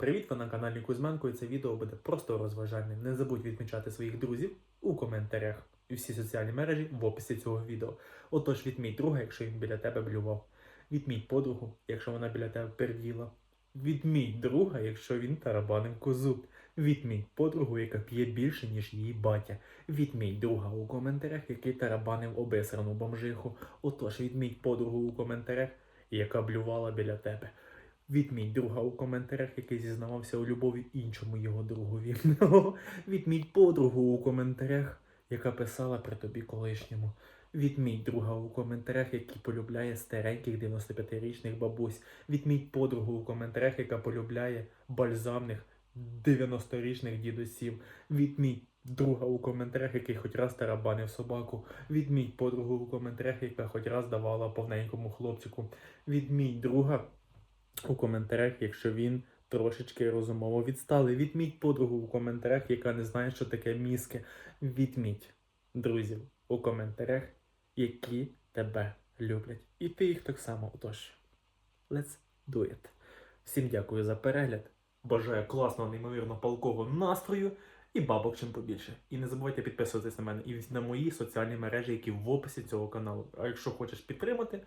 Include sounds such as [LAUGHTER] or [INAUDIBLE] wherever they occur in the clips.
Привіт, ви на каналі Кузьменко, і це відео буде просто розважальним. Не забудь відмічати своїх друзів у коментарях і всі соціальні мережі в описі цього відео. Отож, відміть друга, якщо він біля тебе блював. Відміть подругу, якщо вона біля тебе перділа. Відміть друга, якщо він тарабанив козу. Відміть подругу, яка п'є більше, ніж її батя. Відміть друга у коментарях, який тарабанив обесрану бомжиху. Отож, відміть подругу у коментарях, яка блювала біля тебе. Відміть друга у коментарях, який зізнавався у любові іншому його другові. [LAUGHS] Відміть подругу у коментарях, яка писала при тобі колишньому. Відміть друга у коментарях, який полюбляє стареньких 95-річних бабусь. Відміть подругу у коментарях, яка полюбляє бальзамних 90-річних дідусів. Відміть друга у коментарях, який хоч раз тарабанив собаку. Відміть подругу у коментарях, яка хоч раз давала повненькому хлопчику. Відміть друга у коментарях, якщо він трошечки розумово відсталий. Відміть подругу у коментарях, яка не знає, що таке мізки. Відміть друзів у коментарях, які тебе люблять. І ти їх так само. Отож, let's do it. Всім дякую за перегляд. Бажаю класного, неймовірно палкового настрою і бабок чим побільше. І не забувайте підписуватись на мене і на мої соціальні мережі, які в описі цього каналу. А якщо хочеш підтримати,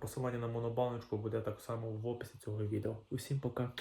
посилання на монобаночку буде так само в описі цього відео. Усім пока.